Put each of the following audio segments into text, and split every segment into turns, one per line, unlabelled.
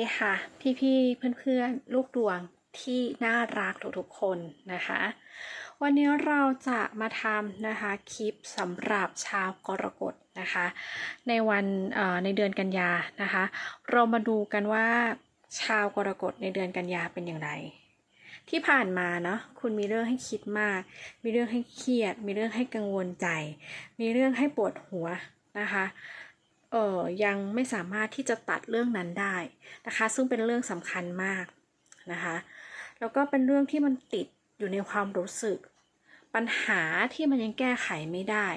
ดีค่ะ พี่ ๆ เพื่อน ๆ ลูกดวงที่น่ารักทุกๆคนนะคะ วันนี้เราจะมาทำนะคะคลิปสำหรับชาวกรกฎนะคะ ในวันในเดือนกันยานะคะ เรามาดูกันว่าชาวกรกฎในเดือนกันยาเป็นอย่างไรที่ผ่านมาเนาะคุณมีเรื่องให้คิดมาก มีเรื่องให้เครียด มีเรื่องให้กังวลใจ มีเรื่องให้ปวดหัวนะคะ เออยังไม่สามารถที่จะตัดเรื่องนั้นได้นะคะ ซึ่งเป็นเรื่องสำคัญมากนะคะ แล้วก็เป็นเรื่องที่มันติดอยู่ในความรู้สึก ปัญหาที่มันยังแก้ไขไม่ได้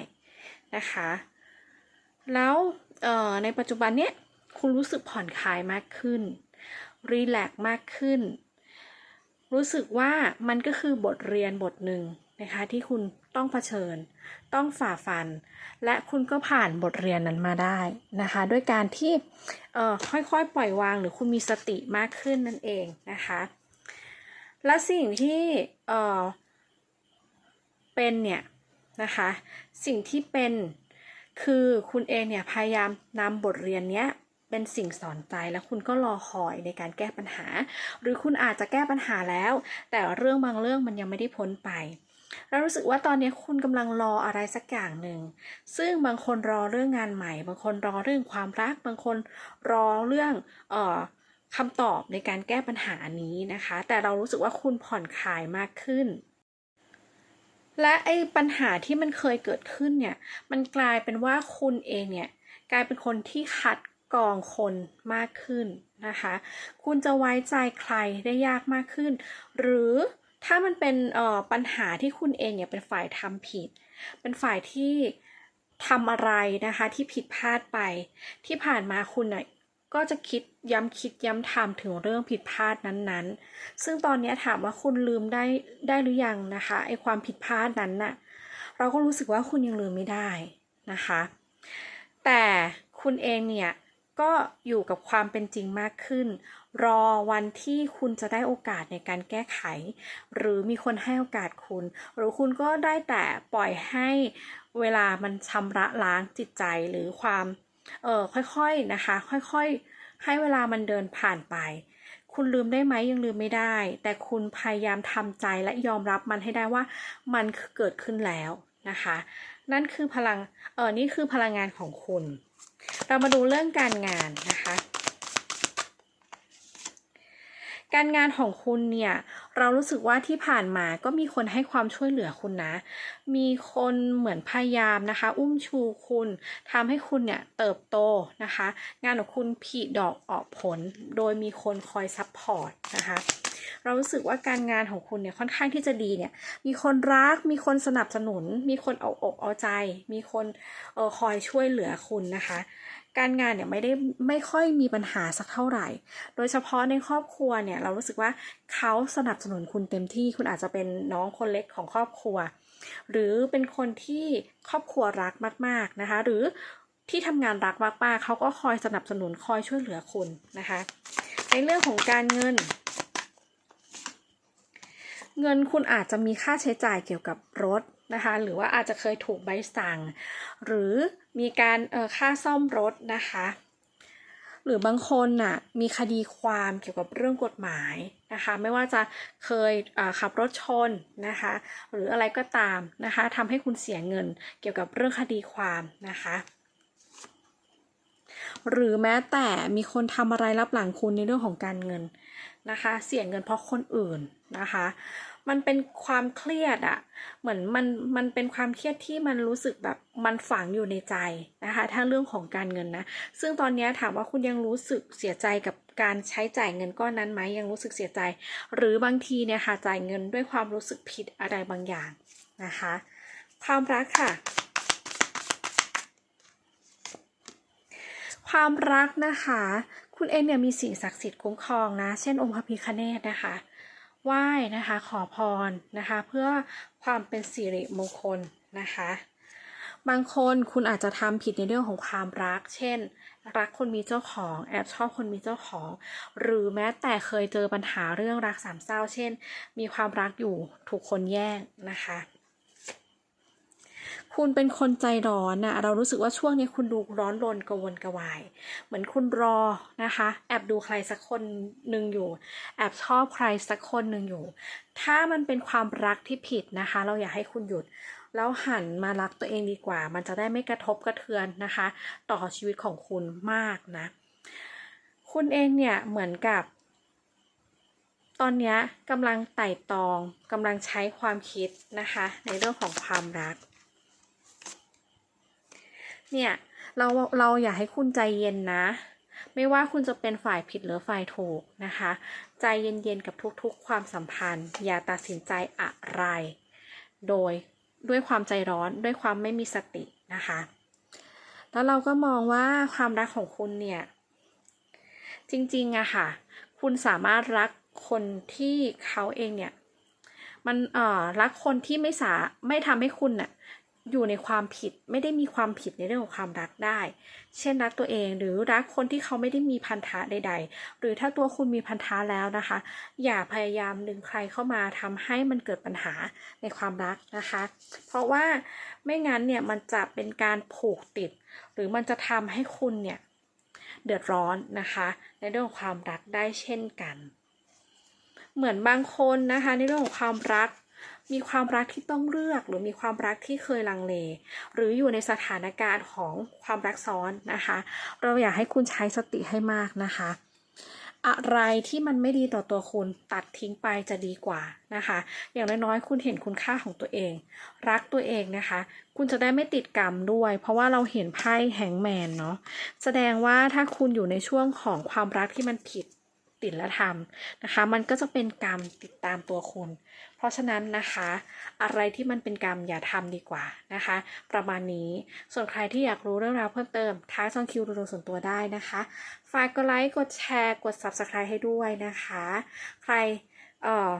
นะคะ แล้วออในปัจจุบันเนี้ยคุณรู้สึกผ่อนคลายมากขึ้น รีแลกซ์มากขึ้น รู้สึกว่ามันก็คือบทเรียนบทหนึ่งนะคะที่คุณ ต้องเผชิญ ต้องฝ่าฟัน และคุณก็ผ่านบทเรียนนั้นมาได้นะคะ ด้วยการที่เอ่อค่อยๆ ปล่อยวางหรือคุณมีสติมากขึ้นนั่นเองนะคะ และสิ่งที่เอ่อเป็นเนี่ยนะคะ สิ่งที่เป็นคือคุณเองเนี่ยพยายามนำบทเรียนเนี้ยเป็นสิ่งสอนใจแล้วคุณก็รอคอยในการแก้ปัญหา หรือคุณอาจจะแก้ปัญหาแล้ว แต่เรื่องบางเรื่องมันยังไม่ได้พ้นไป เรารู้สึกว่าตอนนี้คุณกำลังรออะไรสักอย่างหนึ่ง ซึ่งบางคนรอเรื่องงานใหม่ บางคนรอเรื่องความรัก บางคนรอเรื่องเอ่อคำตอบในการแก้ปัญหานี้นะคะ แต่เรารู้สึกว่าคุณผ่อนคลายมากขึ้น และไอ้ปัญหาที่มันเคยเกิดขึ้นเนี่ย มันกลายเป็นว่าคุณเองเนี่ยกลายเป็นคนที่คัดกรองคนมากขึ้นนะคะ คุณจะไว้ใจใครได้ยากมากขึ้น หรือ ถ้ามันเป็นปัญหาที่คุณเองเนี่ยเป็นฝ่ายทำผิด เป็นฝ่ายที่ทำอะไรนะคะที่ผิดพลาดไป ที่ผ่านมาคุณน่ะก็จะคิดย้ำคิดย้ำทำถึงเรื่องผิดพลาดนั้นๆ ซึ่งตอนนี้ถามว่าคุณลืมได้ได้หรือยังนะคะไอความผิดพลาดนั้นน่ะเราก็รู้สึกว่าคุณยังลืมไม่ได้นะคะ แต่คุณเองเนี่ยก็อยู่กับความเป็นจริงมากขึ้น รอวันที่คุณจะได้โอกาสในการแก้ไข หรือมีคนให้โอกาสคุณ หรือคุณก็ได้แต่ปล่อยให้เวลามันชำระล้างจิตใจหรือความเออค่อยๆนะคะ ค่อยๆ ให้เวลามันเดินผ่านไป คุณลืมได้ไหมยังลืมไม่ได้ แต่คุณพยายามทำใจและยอมรับมันให้ได้ว่ามันเกิดขึ้นแล้วนะคะ นั่นคือพลังเออนี่คือพลังงานของคุณ เรามาดูเรื่องการงานนะคะ การงานของคุณเนี่ย เรารู้สึกว่าที่ผ่านมาก็มีคนให้ความช่วยเหลือคุณนะ มีคนเหมือนพยายามนะคะ อุ้มชูคุณทำให้คุณเนี่ยเติบโตนะคะ งานของคุณผลิดอกออกผล โดยมีคนคอยซัพพอร์ตนะคะเรารู้สึกว่าการงานของคุณเนี่ยค่อนข้างที่จะดีเนี่ย มีคนรัก มีคนสนับสนุน มีคนเอาอกเอาใจ มีคนออคอยช่วยเหลือคุณนะคะ การงานเนี่ยไม่ได้ไม่ค่อยมีปัญหาสักเท่าไหร่ โดยเฉพาะในครอบครัวเนี่ยเรารู้สึกว่าเขาสนับสนุนคุณเต็มที่ คุณอาจจะเป็นน้องคนเล็กของครอบครัว หรือเป็นคนที่ครอบครัวรักมาก ๆนะคะ หรือที่ทำงานรักมากๆเขาก็คอยสนับสนุนคอยช่วยเหลือคุณนะคะ ในเรื่องของการเงิน เงินคุณอาจจะมีค่าใช้จ่ายเกี่ยวกับรถนะคะ หรือว่าอาจจะเคยถูกใบสั่ง หรือ มีการค่าซ่อมรถนะคะ หรือบางคนน่ะมีคดีความเกี่ยวกับเรื่องกฎหมายนะคะ ไม่ว่าจะเคยขับรถชนนะคะ หรืออะไรก็ตามนะคะทำให้คุณเสียเงินเกี่ยวกับเรื่องคดีความนะคะหรือแม้แต่มีคนทำอะไรรับหลังคุณในเรื่องของการเงินนะคะ เสียเงินเพราะคนอื่นนะคะ มันเป็นความเครียดอะเหมือนมันมันเป็นความเครียดที่มันรู้สึกแบบมันฝังอยู่ในใจนะคะถ้าเรื่องของการเงินนะ ซึ่งตอนนี้ถามว่าคุณยังรู้สึกเสียใจกับการใช้จ่ายเงินก้อนนั้นไหมยังรู้สึกเสียใจ หรือบางทีเนี่ยค่ะจ่ายเงินด้วยความรู้สึกผิดอะไรบางอย่างนะคะ ความรักค่ะความรักนะคะ คุณเองเนี่ยมีสิ่งศักดิ์สิทธิ์คุ้มครองนะ เช่นองค์พระพิฆเนศนะคะ ไหว้นะคะขอพรนะคะ เพื่อความเป็นสิริมงคลนะคะ บางคนคุณอาจจะทำผิดในเรื่องของความรัก เช่น รักคนมีเจ้าของแอบชอบคนมีเจ้าของ หรือแม้แต่เคยเจอปัญหาเรื่องรักสามเศร้า เช่น มีความรักอยู่ถูกคนแย่งนะคะ คุณเป็นคนใจร้อนนะเรารู้สึกว่าช่วงนี้คุณดูร้อนรนกระวนกระวาย เหมือนคุณรอนะคะ แอบดูใครสักคนหนึ่งอยู่ แอบชอบใครสักคนหนึ่งอยู่ ถ้ามันเป็นความรักที่ผิดนะคะ เราอยากให้คุณหยุด แล้วหันมารักตัวเองดีกว่า มันจะได้ไม่กระทบกระเทือนนะคะ ต่อชีวิตของคุณมากนะ คุณเองเนี่ยเหมือนกับตอนนี้กำลังไต่ตองกำลังใช้ความคิดนะคะ ในเรื่องของความรัก เนี่ยเราเราอยากให้คุณใจเย็นนะ ไม่ว่าคุณจะเป็นฝ่ายผิดหรือฝ่ายถูกนะคะ ใจเย็นๆกับทุกๆ ความสัมพันธ์ อย่าตัดสินใจอะไร โดยด้วยความใจร้อนด้วยความไม่มีสตินะคะ แล้วเราก็มองว่าความรักของคุณเนี่ย จริงๆอะค่ะ คุณสามารถรักคนที่เขาเองเนี่ยมันเอ่อรักคนที่ไม่สาไม่ทำให้คุณน่ะ อยู่ในความผิดไม่ได้มีความผิดในเรื่องของความรักได้ เช่นรักตัวเองหรือรักคนที่เขาไม่ได้มีพันธะใด ๆ หรือถ้าตัวคุณมีพันธะแล้วนะคะ อย่าพยายามดึงใครเข้ามาทำให้มันเกิดปัญหาในความรักนะคะ เพราะว่าไม่งั้นเนี่ยมันจะเป็นการผูกติด หรือมันจะทำให้คุณเนี่ยเดือดร้อนนะคะ ในเรื่องของความรักได้เช่นกัน เหมือนบางคนนะคะในเรื่องของความรัก มีความรักที่ต้องเลือก หรือมีความรักที่เคยลังเล หรืออยู่ในสถานการณ์ของความรักซ้อนนะคะ เราอยากให้คุณใช้สติให้มากนะคะอะไรที่มันไม่ดีต่อตัวคุณตัดทิ้งไปจะดีกว่านะคะ อย่างน้อยๆคุณเห็นคุณค่าของตัวเอง รักตัวเองนะคะ คุณจะได้ไม่ติดกรรมด้วย เพราะว่าเราเห็นไพ่แฮงแมนเนาะแสดงว่าถ้าคุณอยู่ในช่วงของความรักที่มันผิด ติดและทำนะคะ มันก็จะเป็นกรรมติดตามตัวคุณ เพราะฉะนั้นนะคะ อะไรที่มันเป็นกรรมอย่าทำดีกว่านะคะ ประมาณนี้ส่วนใครที่อยากรู้เรื่องราวเพิ่มเติมท้ายซองคิวดูดวงส่วนตัวได้นะคะฝากกดไลค์กดแชร์กด Subscribe ให้ด้วยนะคะ ใครเอ่อ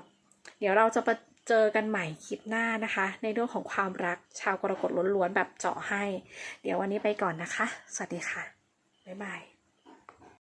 เดี๋ยวเราจะไปเจอกันใหม่คลิปหน้านะคะ ในเรื่องของความรักชาวกรกฎล้วนๆแบบเจาะให้ เดี๋ยววันนี้ไปก่อนนะคะ สวัสดีค่ะ บ๊ายบาย